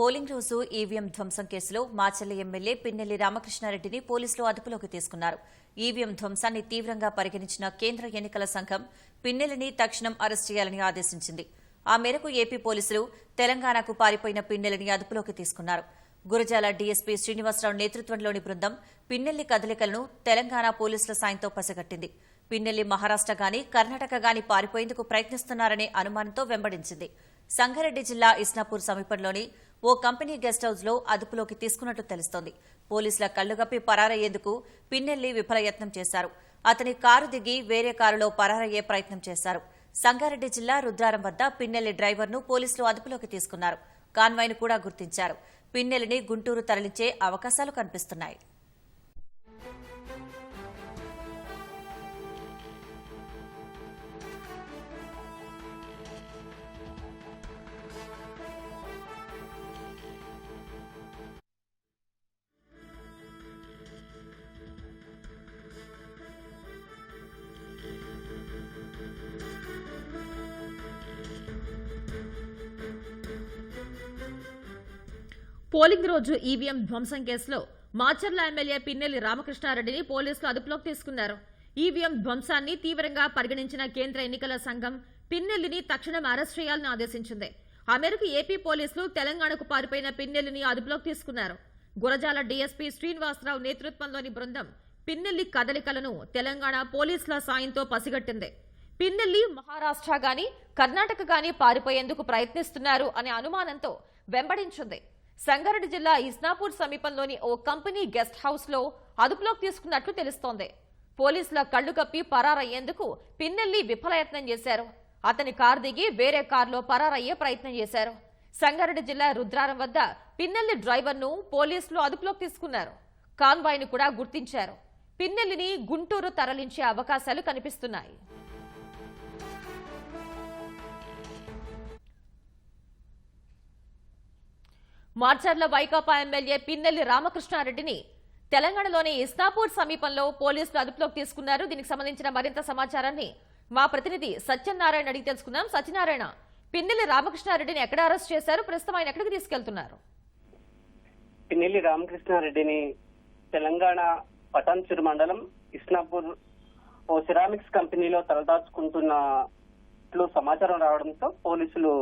Polling రోజు EVM ధ్వంసం కేసులో మాచల్లి ఎమ్మెల్యే పిన్నెల్లి రామకృష్ణారెడ్డిని పోలీసులు అదుపులోకి తీసుకున్నారు. ఈవీఎం ధ్వంసాన్ని తీవ్రంగా పరిగణించిన కేంద్ర ఎన్నికల సంఘం పిన్నెల్లిని తక్షణం అరెస్ట్ చేయాలని ఆదేశించింది. ఆ మేరకు ఏపీ పోలీసులు తెలంగాణకు పారిపోయిన పిన్నెల్లిని అదుపులోకి తీసుకున్నారు. గురజాల డీఎస్పీ శ్రీనివాసరావు నేతృత్వంలోని బృందం పిన్నెల్లి కదలికలను తెలంగాణ పోలీసుల సాయంతో పసిగట్టింది. పిన్నెల్లి మహారాష్ట గాని కర్ణాటక గాని పారిపోయేందుకు ప్రయత్నిస్తున్నారనే అనుమానంతో వెంబడించింది. సంగారెడ్డి జిల్లా ఇస్నాపూర్ సమీపంలోని ఓ కంపెనీ గెస్ట్ హౌస్లో అదుపులోకి తీసుకున్నట్లు తెలుస్తోంది. పోలీసుల కళ్ళుగప్పి పరారయ్యేందుకు పిన్నెల్లి విఫలయత్నం చేశారు. అతని కారు దిగి వేరే కారులో పరారయ్యే ప్రయత్నం చేశారు. సంగారెడ్డి జిల్లా రుద్రారం వద్ద పిన్నెల్లి డ్రైవర్ను పోలీసులు అదుపులోకి తీసుకున్నారు. కాన్వాయ్ను కూడా గుర్తించారు. పిన్నెల్లిని గుంటూరు తరలించే అవకాశాలు కనిపిస్తున్నాయి. పోలింగ్ రోజు ఈవీఎం ధ్వంసం కేసులో మాచర్ల ఎమ్మెల్యే పిన్నెల్లి రామకృష్ణారెడ్డిని పోలీసులు అదుపులోకి తీసుకున్నారు. ఈవీఎం ధ్వంసాన్ని తీవ్రంగా పరిగణించిన కేంద్ర ఎన్నికల సంఘం పిన్నెల్లిని తక్షణం అరెస్ట్ చేయాలని ఆదేశించింది. ఆ మేరకు ఏపీ పోలీసులు తెలంగాణకు పారిపోయిన పిన్నెల్లిని అదుపులోకి తీసుకున్నారు. గురజాల డీఎస్పీ శ్రీనివాసరావు నేతృత్వంలోని బృందం పిన్నెల్లి కదలికలను తెలంగాణ పోలీసుల సాయంతో పసిగట్టింది. పిన్నెల్లి మహారాష్ట్ర గాని కర్ణాటక గాని పారిపోయేందుకు ప్రయత్నిస్తున్నారు అనే అనుమానంతో వెంబడించింది. సంగారెడ్డి జిల్లా ఇస్నాపూర్ సమీపంలోని ఓ కంపెనీ గెస్ట్ హౌస్లో అదుపులోకి తీసుకున్నట్లు తెలుస్తోంది. పోలీసుల కళ్ళు కప్పి పరారయ్యేందుకు పిన్నెల్లి విఫలయత్నం చేశారు. అతని కారు దిగి వేరే కారులో పరారయ్యే ప్రయత్నం చేశారు. సంగారెడ్డి జిల్లా రుద్రారం వద్ద పిన్నెల్లి డ్రైవర్ను పోలీసులు అదుపులోకి తీసుకున్నారు. కాన్వాయ్ను కూడా గుర్తించారు. పిన్నెల్లిని గుంటూరు తరలించే అవకాశాలు కనిపిస్తున్నాయి. మార్చర్ల వైకాపా ఎమ్మెల్యే పిన్నెల్లి రామకృష్ణారెడ్డిని తెలంగాణలోని ఇస్నాపూర్ సమీపంలో పోలీసులు అదుపులోకి తీసుకున్నారు. దీనికి సంబంధించిన మరింత సమాచారాన్ని మా ప్రతినిధి సత్యనారాయణ అడిగి తెలుసుకుందాం. సత్యనారాయణ పిన్నెల్లి రామకృష్ణారెడ్డిని ఎక్కడ అరెస్ట్ చేశారు? ప్రస్తుతం ఆయన ఎక్కడికి తీసుకెళ్తున్నారు? పిన్నెల్లి రామకృష్ణారెడ్డిని తెలంగాణ పటాన్చెరు మండలం ఇస్నాపూర్ ఓ సిరామిక్స్ కంపెనీలో తలదాచుకుంటున్నట్లు సమాచారం రావడంతో పోలీసులు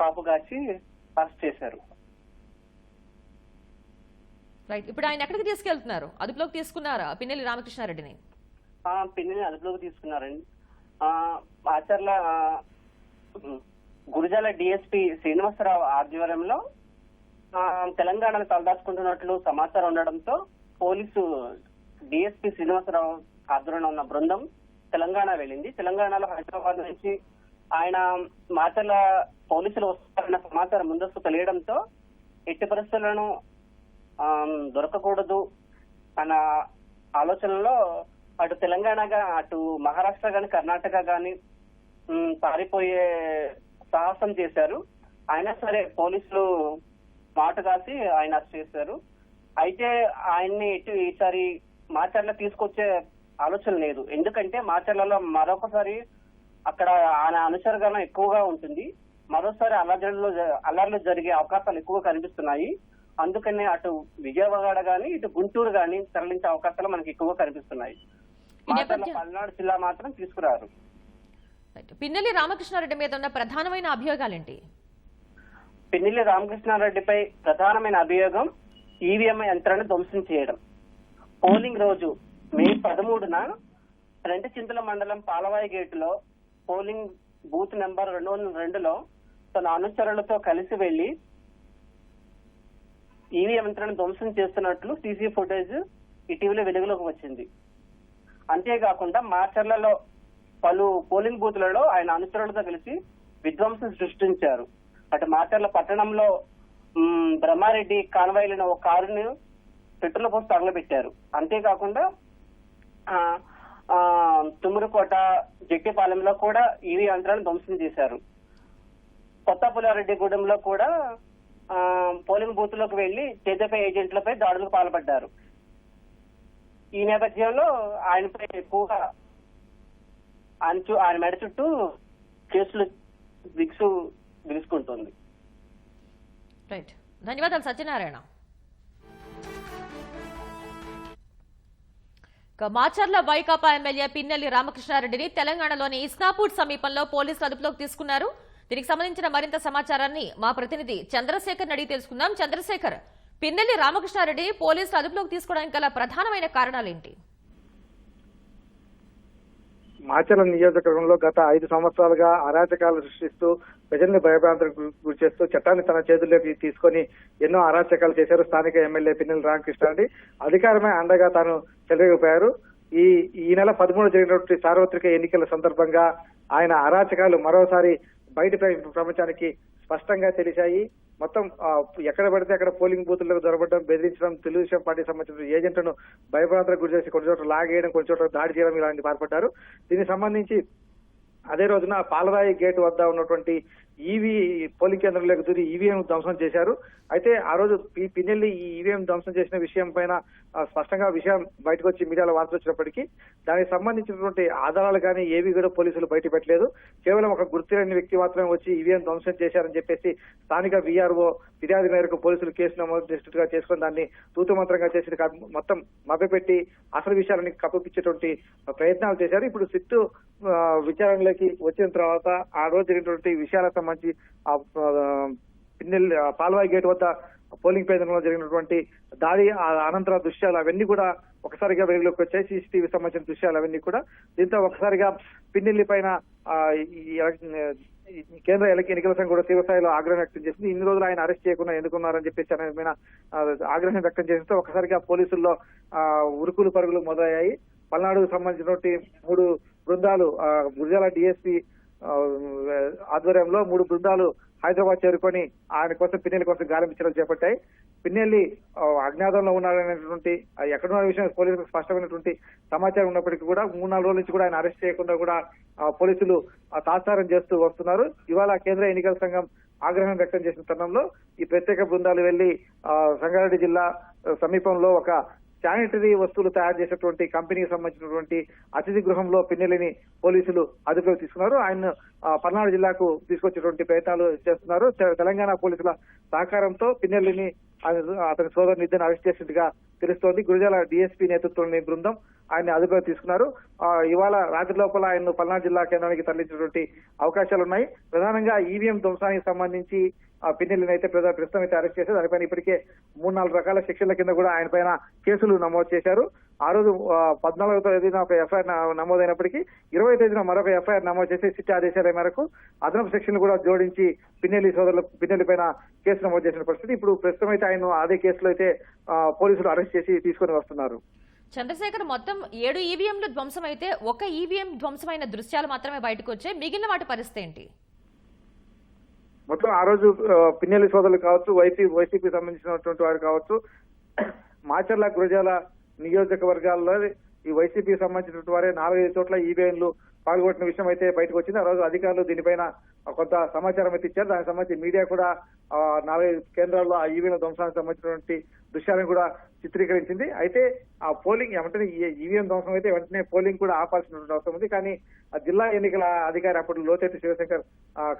కాపుగాచి అరెస్ట్ చేశారు. రైట్ ఇప్పుడు ఆయన ఎక్కడికి తీసుకెళ్తున్నారు? అదుపులోకి తీసుకున్నారా? పిన్నెల్లి రామకృష్ణారెడ్డిని. పిన్నెల్లి అదుపులోకి తీసుకున్నారండి. ఆ ఆచర్ల గురుజాల డిఎస్పి శ్రీనివాసరావు ఆధ్వర్యంలో తెలంగాణను తలదాచుకుంటున్నట్లు సమాచారం ఉండడంతో పోలీసు డిఎస్పి శ్రీనివాసరావు ఆధ్వర్యంలో ఉన్న బృందం తెలంగాణ వెళ్ళింది. తెలంగాణలో హైదరాబాద్ నుంచి ఆయన మాచర్ల పోలీసులు వస్తారన్న సమాచారం ముందస్తు తెలియడంతో ఎట్టి పరిస్థితులను దొరకకూడదు అన్న ఆలోచనలో అటు తెలంగాణగా అటు మహారాష్ట్ర గాని కర్ణాటక గాని పారిపోయే సాహసం చేశారు. అయినా సరే పోలీసులు మాట కాసి ఆయన అరెస్ట్ చేశారు. అయితే ఆయన్ని ఇటు ఈసారి మాచర్ల తీసుకొచ్చే ఆలోచన లేదు. ఎందుకంటే మాచర్లలో మరొకసారి అక్కడ ఆయన అనుసరణ ఎక్కువగా ఉంటుంది. మరోసారి అల్లర్లు అల్లర్లు జరిగే అవకాశాలు ఎక్కువగా కనిపిస్తున్నాయి. అందుకనే అటు విజయవాడ గాని ఇటు గుంటూరు గాని తరలించే అవకాశాలు మనకి ఎక్కువగా కనిపిస్తున్నాయి. పల్నాడు జిల్లా మాత్రం తీసుకురారు. పిన్నెల్లి రామకృష్ణారెడ్డి మీద ఉన్న ప్రధానమైన అభియోగాలేంటి? పిన్నెల్లి రామకృష్ణారెడ్డిపై ప్రధానమైన అభియోగం ఈవీఎం యంత్రాన్ని ధ్వంసం చేయడం. పోలింగ్ రోజు మే పదమూడున రెండు చింతల మండలం పాలవాయి గేటులో పోలింగ్ బూత్ నెంబర్ రెండు వందల రెండులో తన అనుచరులతో కలిసి వెళ్ళి ఈవీ యంత్రాన్ని ధ్వంసం చేస్తున్నట్లు సీసీ ఫుటేజ్ ఇటీవల వెలుగులోకి వచ్చింది. అంతేకాకుండా మార్చర్లలో పలు పోలింగ్ బూత్లలో ఆయన అనుచరులతో కలిసి విధ్వంసం సృష్టించారు. అటు మార్చర్ల పట్టణంలో బ్రహ్మారెడ్డి కాన్వాయిలను ఒక కారుని పెట్రోల్ పోసి తగలబెట్టారు. అంతేకాకుండా ఆ, ఆ, జట్టిపాలెంలో కూడా ఈవీ యంత్రాలను ధ్వంసం చేశారు. కొత్త పుల్లారెడ్డిగూడెంలో కూడా పోలింగ్ బూత్లోకి వెళ్ళి తేజపై ఏజెంట్లపై దాడులకు పాల్పడ్డారు. ఈ నేపథ్యంలో ఆయనపై ఎక్కువగా ఆయన చు- ఆయన మెడ చుట్టూ కేసులు దిగుసు దిగుసుకుంటుంది రైట్ ధన్యవాదాలు సత్యనారాయణ. మాచర్ల వైకాపా ఎమ్మెల్యే పిన్నెల్లి రామకృష్ణారెడ్డిని తెలంగాణలోని ఇస్నాపూర్ సమీపంలో పోలీసులు అదుపులోకి తీసుకున్నారు. దీనికి సంబంధించిన మరింత సమాచారాన్ని మా ప్రతినిధి చంద్రశేఖర్ అడిగి తెలుసుకుందాం. చంద్రశేఖర్ పిన్నెల్లి రామకృష్ణారెడ్డి పోలీసులు అదుపులోకి తీసుకోవడానికి గల ప్రధానమైన కారణాలేంటి? మాచల నియోజకవర్గంలో గత ఐదు సంవత్సరాలుగా అరాచకాలు సృష్టిస్తూ ప్రజల్ని భయభ్రాంతులకు గురి చేస్తూ చట్టాన్ని తన చేతుల్లోకి తీసుకొని ఎన్నో అరాచకాలు చేశారు స్థానిక ఎమ్మెల్యే పిన్నెల రామకృష్ణారెడ్డి. అధికారమే అండగా తాను చెలరేగిపోయారు. ఈ ఈ నెల పదమూడు జరిగినటువంటి సార్వత్రిక ఎన్నికల సందర్భంగా ఆయన అరాచకాలు మరోసారి బయట ప్రపంచానికి స్పష్టంగా తెలిసాయి మొత్తం ఎక్కడ పడితే అక్కడ పోలింగ్ బూతులకు దొరకడం బెదిరించడం తెలుగుదేశం పార్టీ సంబంధించిన ఏజెంట్లను భయభ్రాంతలకు గురి చేసి కొన్ని చోట్ల లాగేయడం కొన్ని చోట్ల దాడి చేయడం ఇలాంటి పాల్పడ్డారు. దీనికి సంబంధించి అదే రోజున పాలరాయి గేట్ వద్ద ఉన్నటువంటి ఈవీ పోలింగ్ కేంద్రంలోకి దూరి ఈవీఎం ధ్వంసం చేశారు. అయితే ఆ రోజు పిన్నెల్లి ఈ ఈవీఎం ధ్వంసం చేసిన విషయం పైన స్పష్టంగా విషయం బయటకు వచ్చి మీడియాలో వార్త వచ్చినప్పటికీ దానికి సంబంధించినటువంటి ఆధారాలు కానీ ఏవి కూడా పోలీసులు బయట పెట్టలేదు కేవలం ఒక గుర్తులేని వ్యక్తి మాత్రమే వచ్చి ఈవీఎం ధ్వంసం చేశారని చెప్పేసి స్థానిక వీఆర్ఓ ఫిర్యాదు మేరకు పోలీసులు కేసు నమోదు చేసినట్టుగా చేసుకుని దాన్ని తూతమంత్రంగా చేసి మొత్తం మభ్యపెట్టి అసలు విషయాలని కప్పిపించేటువంటి ప్రయత్నాలు చేశారు. ఇప్పుడు సిట్టు ఆ, విచారణలోకి వచ్చిన తర్వాత ఆ రోజు జరిగినటువంటి విషయాలకు సంబంధించి ఆ పిన్నెల్లి పిన్నెల్ పాల్వాయి గేట్ వద్ద పోలింగ్ కేంద్రంలో జరిగినటువంటి దాడి ఆ అనంతర దృశ్యాలు అవన్నీ కూడా ఒకసారిగా వెలుగులోకి వచ్చాయి. సీసీటీవీ సంబంధించిన దృశ్యాలు అవన్నీ కూడా దీంతో ఒకసారిగా పిన్నెల్లి పైన కేంద్ర ఎన్నికల సంఘం కూడా తీవ్రస్థాయిలో ఆగ్రహం వ్యక్తం చేసింది. ఇన్ని రోజులు ఆయన అరెస్ట్ చేయకుండా ఎందుకున్నారని చెప్పేసి ఆయన ఆగ్రహం వ్యక్తం చేస్తే ఒకసారిగా పోలీసుల్లో ఆ, ఉరుకులు పరుగులు మొదలయ్యాయి. పల్నాడుకు సంబంధించినటువంటి మూడు బృందాలు గురిజాల డిఎస్పీ ఆధ్వర్యంలో మూడు బృందాలు హైదరాబాద్ చేరుకొని ఆయన కోసం పిన్నెల్లి కోసం గాలింపు చర్యలు చేపట్టాయి. పిన్నెల్లి అజ్ఞాతంలో ఉన్నాడనేటువంటి ఎక్కడున్న విషయం పోలీసులకు స్పష్టమైనటువంటి సమాచారం ఉన్నప్పటికీ కూడా మూడు నాలుగు రోజుల నుంచి కూడా ఆయన అరెస్ట్ చేయకుండా కూడా పోలీసులు తాత్సారం చేస్తూ వస్తున్నారు. ఇవాళ కేంద్ర ఎన్నికల సంఘం ఆగ్రహం వ్యక్తం చేసిన తరుణంలో ఈ ప్రత్యేక బృందాలు వెళ్ళి సంగారెడ్డి జిల్లా సమీపంలో ఒక శానిటరీ వస్తువులు తయారు చేసేటువంటి కంపెనీకి సంబంధించినటువంటి అతిథి గృహంలో పిన్నెలిని పోలీసులు అదుపులోకి తీసుకున్నారు. ఆయన పల్నాడు జిల్లాకు తీసుకొచ్చేటువంటి ప్రయత్నాలు చేస్తున్నారు. తెలంగాణ పోలీసుల సహకారంతో పిన్నెల్లిని ఆయన- అతని సోదరుని ఇద్దరిని అరెస్ట్ చేసినట్టుగా తెలుస్తోంది. గురిజాల డిఎస్పీ నేతృత్వంలోని బృందం ఆయన అదుపులోకి తీసుకున్నారు. ఇవాళ రాత్రి లోపల ఆయన పల్నాడు జిల్లా కేంద్రానికి తరలించినటువంటి అవకాశాలు ఉన్నాయి ప్రధానంగా ఈవీఎం ధ్వంసానికి సంబంధించి ఆ పిన్నెల్లిని అయితే ప్రజా ప్రస్తుతం అయితే అరెస్ట్ చేశారు. దానిపైన ఇప్పటికే మూడు నాలుగు రకాల శిక్షల కింద కూడా ఆయన పైన కేసులు నమోదు చేశారు. ఆ రోజు పద్నాలుగో తేదీన ఒక ఎఫ్ఐఆర్ నమోదైనప్పటికీ ఇరవై తేదీన మరొక ఎఫ్ఐఆర్ నమోదు చేసి సిట్ ఆదేశాల మేరకు అదనపు సెక్షన్లు కూడా జోడించి పిన్నెల్లి సోదరులు పిన్నెల్లి పైన కేసు నమోదు చేసిన పరిస్థితి. ఇప్పుడు ప్రస్తుతం అయితే ఆయన అదే కేసులో అయితే పోలీసులు అరెస్ట్ చేసి తీసుకొని వస్తున్నారు. చంద్రశేఖర్ మొత్తం ఏడు ఈవీఎంలు ధ్వంసం అయితే ఒక ఈవీఎం ధ్వంసమైన దృశ్యాలు మాత్రమే బయటకు వచ్చాయి. మిగిలిన వాటి పరిస్థితి ఏంటి? మొత్తం ఆ రోజు పిన్నెల్లి సోదరులు కావచ్చు వైసీ వైసీపీ సంబంధించినటువంటి వారు కావచ్చు మాచర్ల గురజాల నియోజకవర్గాల్లో ఈ వైసీపీ సంబంధించినటువంటి వారే నాలుగైదు చోట్ల ఈవీఎంలు పాల్గొట్టిన విషయం అయితే బయటకు వచ్చింది. ఆ రోజు అధికారులు దీనిపైన కొంత సమాచారం అయితే ఇచ్చారు. దానికి సంబంధించి మీడియా కూడా నాలుగైదు కేంద్రాల్లో ఆ ఈవీఎంల ధ్వంసానికి సంబంధించినటువంటి దృశ్యాలను కూడా చిత్రీకరించింది. అయితే ఆ పోలింగ్ వెంటనే ఈవీఎం ధ్వంసం అయితే వెంటనే పోలింగ్ కూడా ఆపాల్సినటువంటి అవసరం ఉంది. కానీ ఆ జిల్లా ఎన్నికల అధికారి అప్పుడు లోతెట్టు శివశంకర్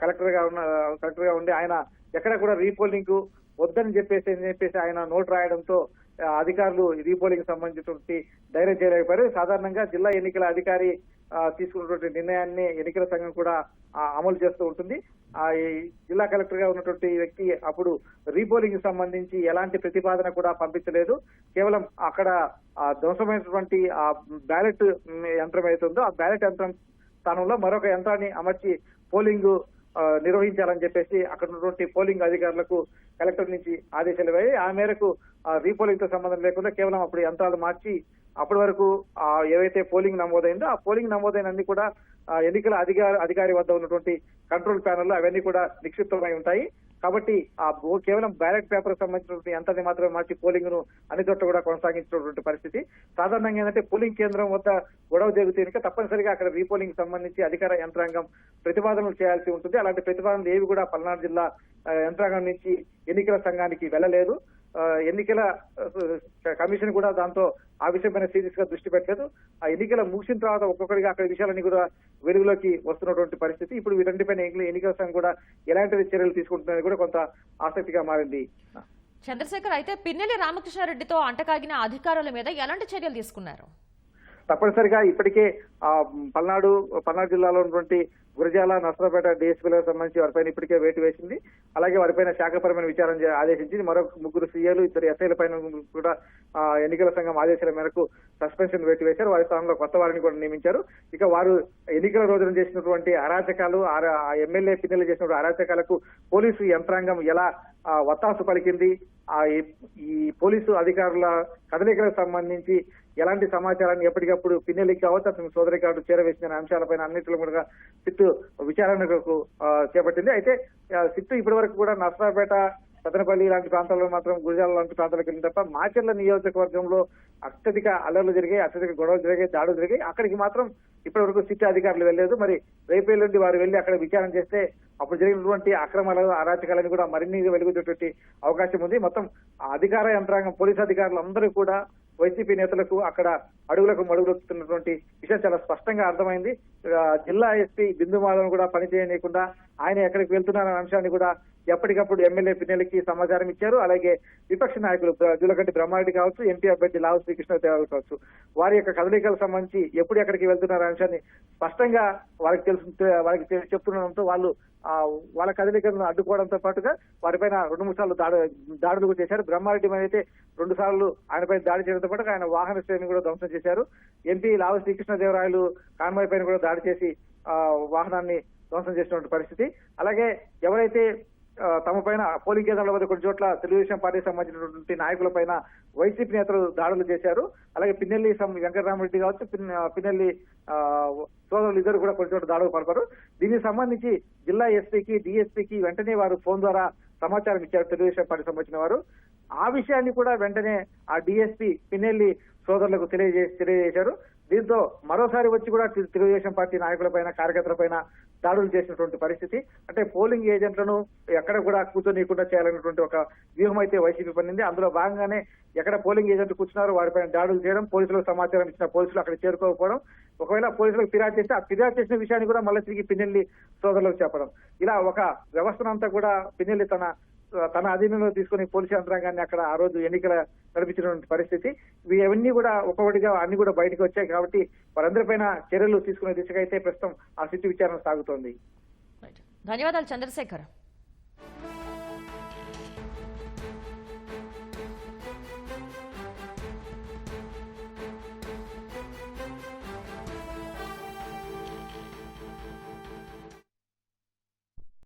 కలెక్టర్గా ఉన్న కలెక్టర్గా ఉండి ఆయన ఎక్కడ కూడా రీపోలింగ్ వద్దని చెప్పేసి అని చెప్పేసి ఆయన నోట్ రాయడంతో అధికారులు రీపోలింగ్ సంబంధించినటువంటి ధైర్యం చేయలేకపోయారు. సాధారణంగా జిల్లా ఎన్నికల అధికారి తీసుకున్నటువంటి నిర్ణయాన్ని ఎన్నికల సంఘం కూడా అమలు చేస్తూ ఉంటుంది. ఆ ఈ జిల్లా కలెక్టర్గా ఉన్నటువంటి వ్యక్తి అప్పుడు రీపోలింగ్ సంబంధించి ఎలాంటి ప్రతిపాదన కూడా పంపించలేదు. కేవలం అక్కడ ఆ ధ్వంసమైనటువంటి ఆ బ్యాలెట్ యంత్రం ఏదైతుందో ఆ బ్యాలెట్ యంత్రం స్థానంలో మరొక యంత్రాన్ని అమర్చి పోలింగ్ నిర్వహించాలని చెప్పేసి అక్కడ ఉన్నటువంటి పోలింగ్ అధికారులకు కలెక్టర్ నుంచి ఆదేశాలు అయ్యాయి ఆ మేరకు ఆ, రీపోలింగ్తో సంబంధం లేకుండా కేవలం అప్పుడు యంత్రాలు మార్చి అప్పటి వరకు ఆ, ఏవైతే పోలింగ్ నమోదైందో ఆ పోలింగ్ నమోదైనన్ని కూడా ఎన్నికల అధికారి అధికారి వద్ద ఉన్నటువంటి కంట్రోల్ ప్యానెల్ అవన్నీ కూడా నిక్షిప్తమై ఉంటాయి. కాబట్టి ఆ కేవలం బ్యాలెట్ పేపర్ సంబంధించినటువంటి ఎంతది మాత్రమే మార్చి పోలింగ్ను అన్ని చోట్ల కూడా కొనసాగించినటువంటి పరిస్థితి. సాధారణంగా ఏంటంటే పోలింగ్ కేంద్రం వద్ద గొడవ జరిగితే కనుక తప్పనిసరిగా అక్కడ రీపోలింగ్ సంబంధించి అధికార యంత్రాంగం ప్రతిపాదనలు చేయాల్సి ఉంటుంది. అలాంటి ప్రతిపాదనలు ఏవి కూడా పల్నాడు జిల్లా యంత్రాంగం నుంచి ఎన్నికల సంఘానికి వెళ్ళలేదు. ఎన్నికల కమిషన్ కూడా దాంతో ఆ విషయమైన సీరియస్గా దృష్టి పెట్టలేదు. ఆ ఎన్నికల ముగిసిన తర్వాత ఒక్కొక్కరిగా అక్కడ విషయాలన్నీ కూడా వెలుగులోకి వస్తున్నటువంటి పరిస్థితి. ఇప్పుడు వీటన్నిటిపైన ఎన్నికల ఎన్నికల సంఘం కూడా ఎలాంటి చర్యలు తీసుకుంటున్నది కూడా కొంత ఆసక్తిగా మారింది. చంద్రశేఖర్ అయితే పిన్నెల్లి రామకృష్ణారెడ్డితో అంటకాగిన అధికారుల మీద ఎలాంటి చర్యలు తీసుకున్నారు? తప్పనిసరిగా ఇప్పటికే ఆ పల్నాడు పల్నాడు జిల్లాలో ఉన్నటువంటి గురజాల నర్సరాపేట డిఎస్పీలకు సంబంధించి వారిపైన ఇప్పటికే వేటు వేసింది. అలాగే వారిపైన శాఖపరమైన విచారణ ఆదేశించింది. మరో ముగ్గురు సీఏలు ఇద్దరు ఎస్ఐల పైన కూడా ఆ, ఎన్నికల సంఘం ఆదేశాల మేరకు సస్పెన్షన్ వేటు వేశారు. వారి స్థానంలో కొత్త వారిని కూడా నియమించారు. ఇక వారు ఎన్నికల రోజున చేసినటువంటి అరాచకాలు ఆ ఎమ్మెల్యే పిన్నెలు చేసినటువంటి అరాచకాలకు పోలీసు యంత్రాంగం ఎలా ఆ, వత్తాసు పలికింది. ఆ ఈ- ఈ పోలీసు అధికారుల కదలికలకు సంబంధించి ఎలాంటి సమాచారాన్ని ఎప్పటికప్పుడు పిన్నెలికి కావచ్చు సోదరి కార్డు చేరవేసిన అంశాలపైన అన్నింటిలో కూడా సిట్టు విచారణకు చేపట్టింది. అయితే సిట్టు ఇప్పటి వరకు కూడా నర్సరాపేట పెద్దనపల్లి ఇలాంటి ప్రాంతాల్లో మాత్రం గురిజాల లాంటి ప్రాంతాలకు వెళ్ళిన తప్ప మాచర్ల నియోజకవర్గంలో అత్యధిక అల్లర్లు జరిగాయి అత్యధిక గొడవలు జరిగాయి దాడులు జరిగాయి. అక్కడికి మాత్రం ఇప్పటి వరకు సిటీ అధికారులు వెళ్ళలేదు. మరి రేపు వారు వెళ్ళి అక్కడ విచారణ చేస్తే అప్పుడు జరిగినటువంటి అక్రమాలను అరాచకాలను కూడా మరిన్ని వెలుగుతున్నటువంటి అవకాశం ఉంది. మొత్తం అధికార యంత్రాంగం పోలీసు అధికారులు అందరూ కూడా వైసీపీ నేతలకు అక్కడ అడుగులకు మడుగులొస్తున్నటువంటి విషయం చాలా స్పష్టంగా అర్థమైంది. జిల్లా ఎస్పీ బిందు కూడా పనిచేయనీయకుండా ఆయన ఎక్కడికి వెళ్తున్నారనే అంశాన్ని కూడా ఎప్పటికప్పుడు ఎమ్మెల్యే పిన్నెలకి సమాచారం ఇచ్చారు. అలాగే విపక్ష నాయకులు జులకంటి బ్రహ్మారెడ్డి కావచ్చు ఎంపీ అభ్యర్థి లావు శ్రీకృష్ణదేవరావు కావచ్చు వారి యొక్క కదలికలకు సంబంధించి ఎప్పుడు ఎక్కడికి వెళ్తున్నారు అంశాన్ని స్పష్టంగా వారికి తెలుసు వారికి చెప్తుండడంతో వాళ్ళు వాళ్ళ కదలికలను అడ్డుకోవడంతో పాటుగా వారిపైన రెండు మూడు సార్లు దాడు దాడులు కూడా చేశారు. బ్రహ్మారెడ్డి మీద అయితే రెండు సార్లు ఆయనపై దాడి చేయడంతో పాటు ఆయన వాహన శ్రేణిని కూడా ధ్వంసం చేశారు. ఎంపీ లావు శ్రీకృష్ణదేవరాయలు కాన్వాయ్ పైన కూడా దాడి చేసి వాహనాన్ని ధ్వంసం చేసినటువంటి పరిస్థితి. అలాగే ఎవరైతే తమ పైన పోలింగ్ కేంద్రాల వద్ద కొన్ని చోట్ల తెలుగుదేశం పార్టీకి సంబంధించినటువంటి నాయకుల పైన వైసీపీ నేతలు దాడులు చేశారు. అలాగే పిన్నెల్లి సం- వెంకటరామరెడ్డి కావచ్చు పిన్- పిన్నెల్లి సోదరులు ఇద్దరు కూడా కొన్ని చోట్ల దాడులు పడతారు దీనికి సంబంధించి జిల్లా ఎస్పీకి డిఎస్పీకి వెంటనే వారు ఫోన్ ద్వారా సమాచారం ఇచ్చారు తెలుగుదేశం పార్టీ సంబంధించిన వారు. ఆ విషయాన్ని కూడా వెంటనే ఆ డిఎస్పీ పిన్నెల్లి సోదరులకు తెలియజేసి తెలియజేశారు. దీంతో మరోసారి వచ్చి కూడా తెలుగుదేశం పార్టీ నాయకులపైన కార్యకర్తలపైన దాడులు చేసినటువంటి పరిస్థితి. అంటే పోలింగ్ ఏజెంట్లను ఎక్కడ కూడా కూర్చొనియకుండా చేయాలన్నటువంటి ఒక వ్యూహం అయితే వైసీపీ పనింది అందులో భాగంగానే ఎక్కడ పోలింగ్ ఏజెంట్ కూర్చున్నారో వారిపైన దాడులు చేయడం పోలీసులకు సమాచారం ఇచ్చిన పోలీసులు అక్కడ చేరుకోకపోవడం ఒకవేళ పోలీసులకు ఫిర్యాదు చేస్తే ఆ ఫిర్యాదు చేసిన విషయాన్ని కూడా మళ్ళీ తిరిగి పిన్నెల్లి సోదరులకు చెప్పడం. ఇలా ఒక వ్యవస్థనంతా కూడా పిన్నెల్లి తన తన అధీనంలో తీసుకుని పోలీసు యంత్రాంగాన్ని అక్కడ ఆ రోజు ఎన్నికల నడిపించినటువంటి పరిస్థితి. ఇవన్నీ కూడా ఒక్కొక్కటిగా అన్ని కూడా బయటకు వచ్చాయి కాబట్టి వారందరిపైన చర్యలు తీసుకునే దిశగా అయితే ప్రస్తుతం ఆ సిట్టు విచారణ సాగుతోంది. ధన్యవాదాలు చంద్రశేఖర్.